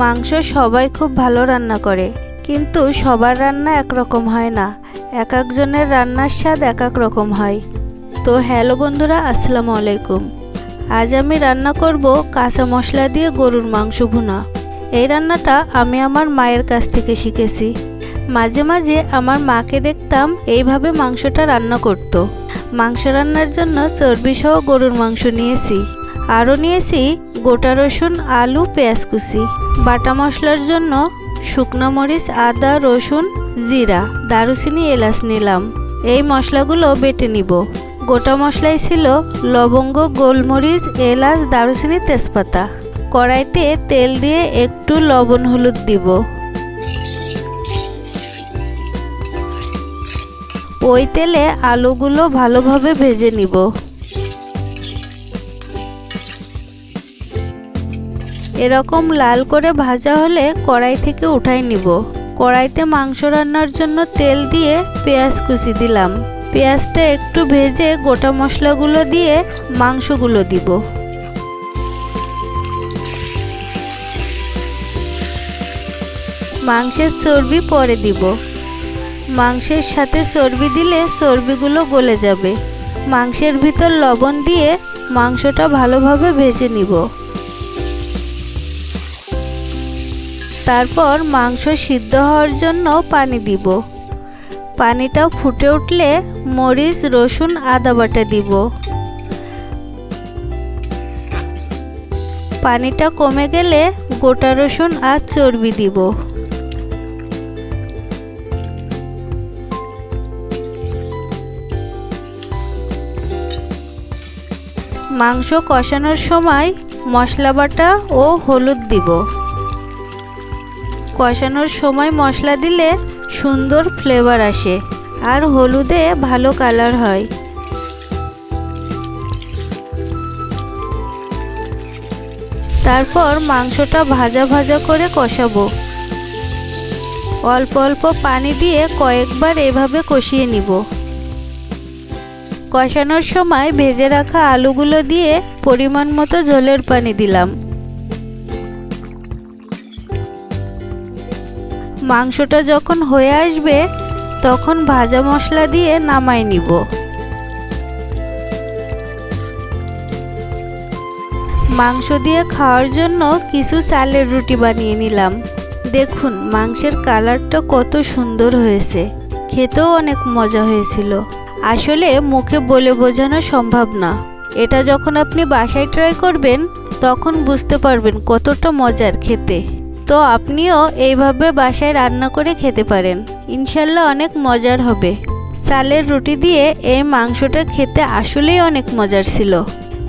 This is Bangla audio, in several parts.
মাংস সবাই খুব ভালো রান্না করে, কিন্তু সবার রান্না একরকম হয় না। এক একজনের রান্নার স্বাদ এক এক রকম হয়। তো হ্যালো বন্ধুরা, আসসালামু আলাইকুম। আজ আমি রান্না করব কাঁচা মশলা দিয়ে গরুর মাংস ভুনা। এই রান্নাটা আমি আমার মায়ের কাছ থেকে শিখেছি। মাঝে মাঝে আমার মাকে দেখতাম এইভাবে মাংসটা রান্না করতো। মাংস রান্নার জন্য চর্বিসহ গরুর মাংস নিয়েছি। আরও নিয়েছি গোটা রসুন, আলু, পেঁয়াজ কুচি, বাটা মশলার জন্য শুকনো মরিচ, আদা, রসুন, জিরা, দারুচিনি, এলাচ নিলাম। এই মশলাগুলো বেটে নিব। গোটা মশলাই ছিল লবঙ্গ, গোলমরিচ, এলাচ, দারুচিনি, তেজপাতা। কড়াইতে তেল দিয়ে একটু লবণ হলুদ দিব। ওই তেলে আলুগুলো ভালোভাবে ভেজে নিব। এরকম লাল করে ভাজা হলে কড়াই থেকে উঠাই নিব। কড়াইতে মাংস রান্নার জন্য তেল দিয়ে পেঁয়াজ কুচি দিলাম। পেঁয়াজটা একটু ভেজে গোটা মশলাগুলো দিয়ে মাংসগুলো দিব। মাংসের চর্বি পরে দিব। মাংসের সাথে চর্বি দিলে চর্বিগুলো গলে যাবে। মাংসের ভিতর লবণ দিয়ে মাংসটা ভালোভাবে ভেজে নিব। তারপর মাংস সিদ্ধ হওয়ার জন্য পানি দিব। পানিটা ফুটে উঠলে মরিচ, রসুন, আদা বাটা দিব। পানিটা কমে গেলে গোটা রসুন আর চর্বি দিব। মাংস কষানোর সময় মশলা বাটা ও হলুদ দিব। কষানোর সময় মশলা দিলে সুন্দর ফ্লেভার আসে আর হলুদে ভালো কালার হয়। তারপর মাংসটা ভাজা ভাজা করে কষাবো। অল্প অল্প পানি দিয়ে কয়েকবার এভাবে কষিয়ে নিব। কষানোর সময় ভেজে রাখা আলুগুলো দিয়ে পরিমাণ মতো জলের পানি দিলাম। মাংসটা যখন হয়ে আসবে, তখন ভাজা মশলা দিয়ে নামাই নিব। মাংস দিয়ে খাওয়ার জন্য কিছু চালের রুটি বানিয়ে নিলাম। দেখুন, মাংসের কালারটা কত সুন্দর হয়েছে। খেতেও অনেক মজা হয়েছিল। আসলে মুখে বলে বোঝানো সম্ভব না। এটা যখন আপনি বাসায় ট্রাই করবেন, তখন বুঝতে পারবেন কতটা মজার খেতে। তো আপনিও এইভাবে বাসায় রান্না করে খেতে পারেন। ইনশাল্লাহ অনেক মজার হবে। সালের রুটি দিয়ে এই মাংসটা খেতে আসলেই অনেক মজার ছিল।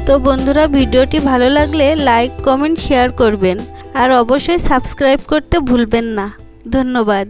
তো বন্ধুরা, ভিডিওটি ভালো লাগলে লাইক, কমেন্ট, শেয়ার করবেন। আর অবশ্যই সাবস্ক্রাইব করতে ভুলবেন না। ধন্যবাদ।